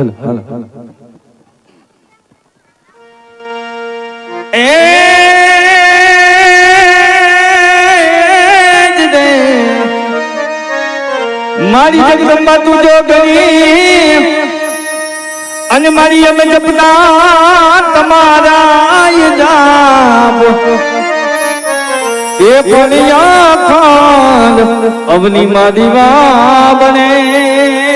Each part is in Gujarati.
હલો હલો હલો એ મારી જગદંબા તું જોગણી અને મારી અમે જપના તમારા જાબ એ કોની આખાન અવની મારી બને.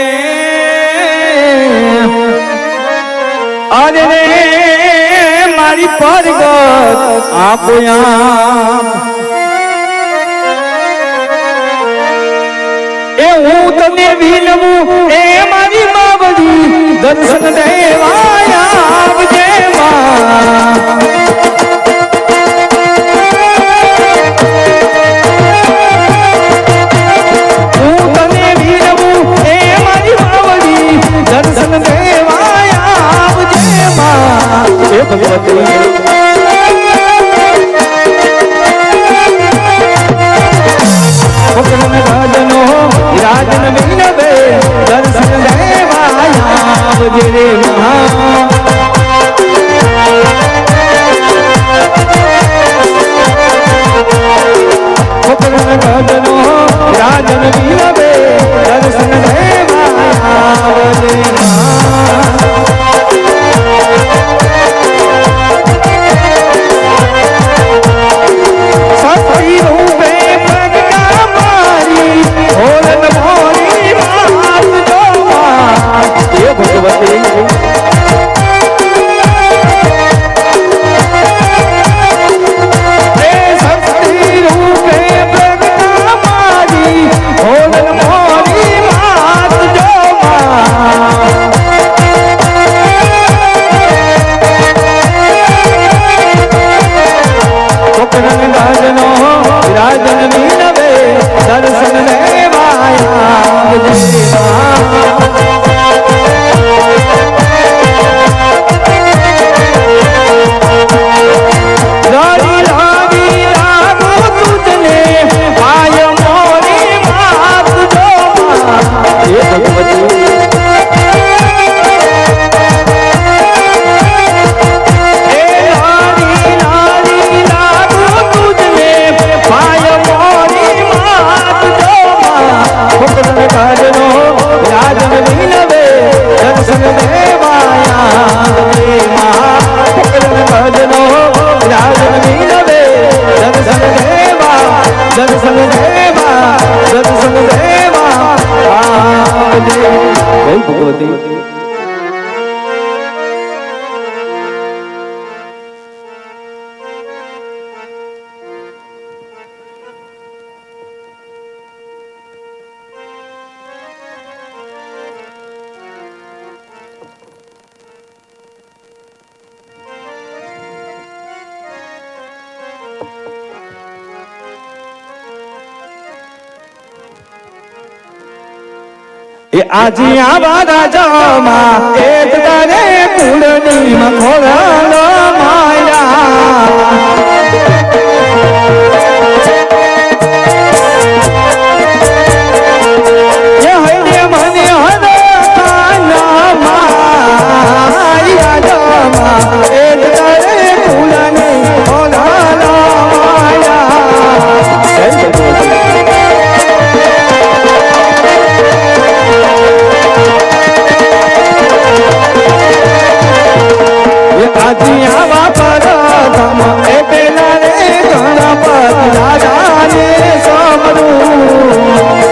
અરે મારી પરગત આપો એ હું તને વિનવું, એ મારી બાબજી દર્શન દેવાય આવજે મા એ આજી આવા રાજામાં એ તારે કુળની મખોરાલો માયા કાજિયા વાપર ધમ એ પેલા રે ગણપત રાજા ને સમરું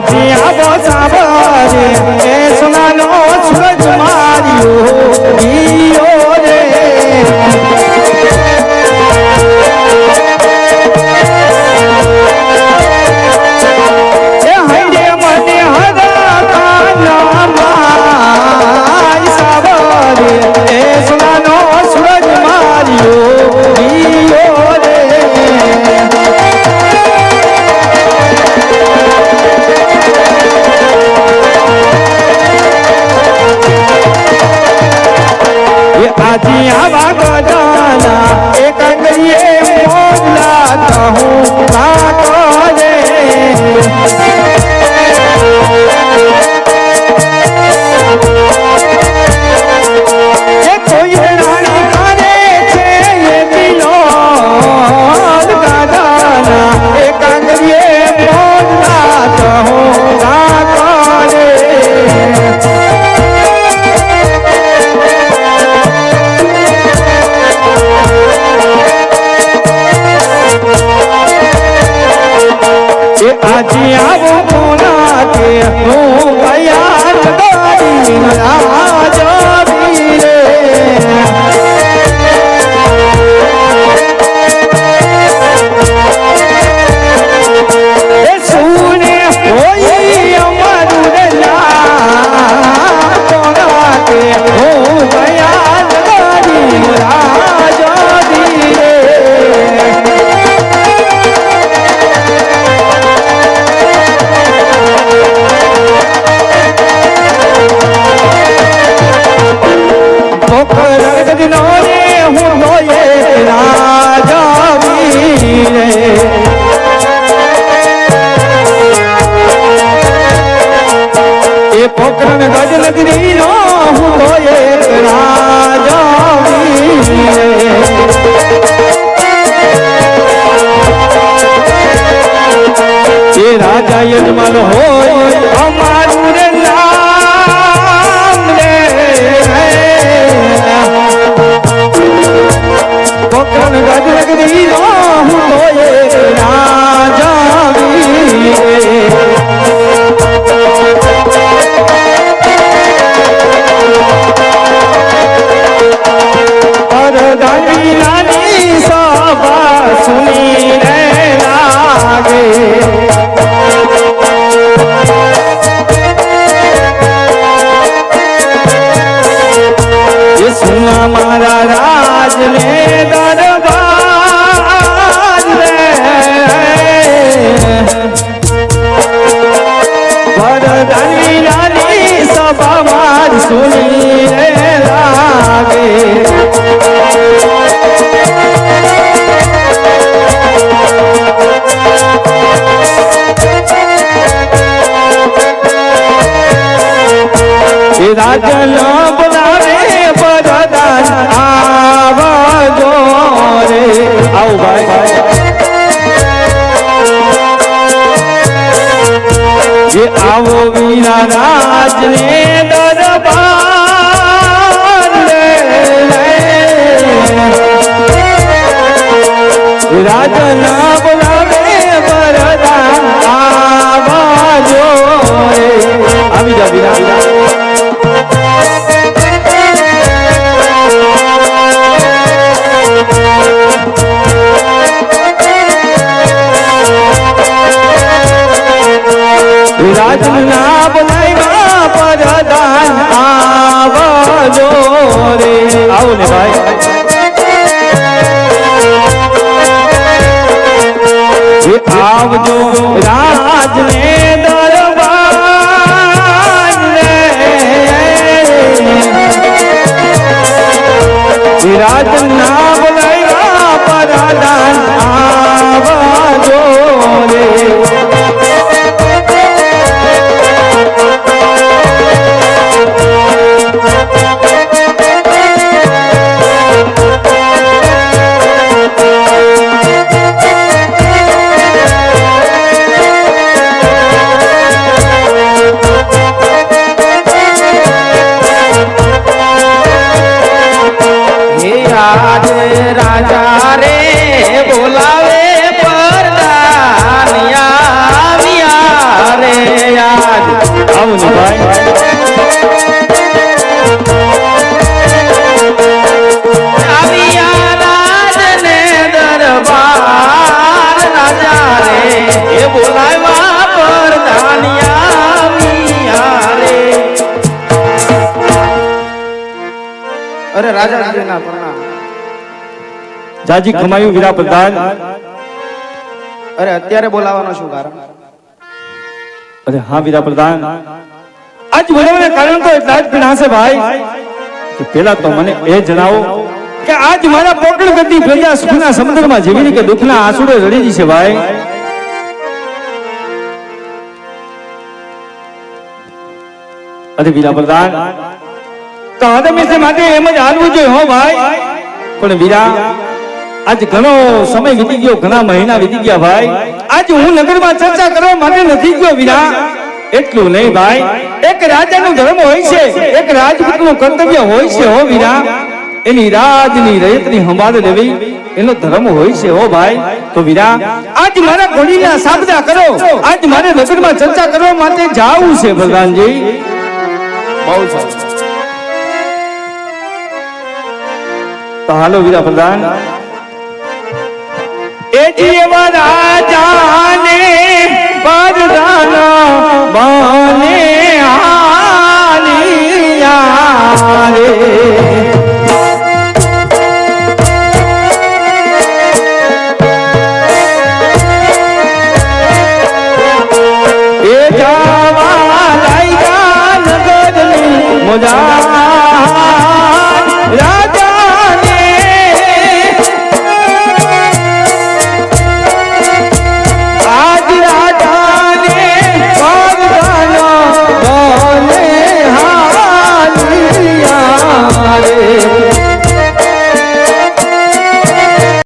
কাছে બોલા કે હું ગયા સુની લાગે રાજન બોલાવે બધાદાન આવા જો રે ભાઈ જે આવો વીરા રાજ ને દરબાર રાજા ના બોલાવે વરદા આવાજો આવી જા વિરા રાજના બનાવ્યા પરદાન આવજો રે આવો ને ભાઈ આવજો રાજને દરબાર રાજના બનાવ્યા પરદાન આવજો રે રાજા રે બોલાવે પરદાનિયા રે આજ આવો ને ભાઈ અરે રાજા પ્રણામ. જાજી ખમાયું વીરા પ્રધાન. અરે અત્યારે બોલાવવાનો શું કારણ? અરે હા વીરા પ્રધાન. આજ બોલાવવાને કારણ તો એટલા જ પીણા છે ભાઈ કે પેલા તો મને એ જણાવો કે આજ મારા પોકળ ગતિ પ્રજા સુખના સમુદ્રમાં જેવી રીતે દુઃખના આંસુડે રડી છે ભાઈ. અરે વીરા પ્રધાન તો આદમી માટે એમ જ હાલવું જોઈએ હો ભાઈ. પણ વીરા આજ ઘણો સમય વીતી ગયો, ઘણા મહિના વીતી ગયા ભાઈ. આજ હું નગરમાં ચર્ચા કરવા માટે નથી ગયો વીરા એટલું નહીં ભાઈ. એક રાજાનો ધર્મ હોય છે, એક રાજપૂતનું કર્તવ્ય હોય છે હો વિના. એની રાજની રયતની સંભાળ લેવી એનો ધર્મ હોય છે હો ભાઈ. તો વિરા આજ મારા ઘોડીના સાબદા કરો. આજ મારે નગરમાં ચર્ચા કરવા માટે જાવું છે ભગવાનજી. બહુ સારું તો હાલો વીરા પ્રધાન એ જીવા રાજાને પરદાના બને આલિયા રે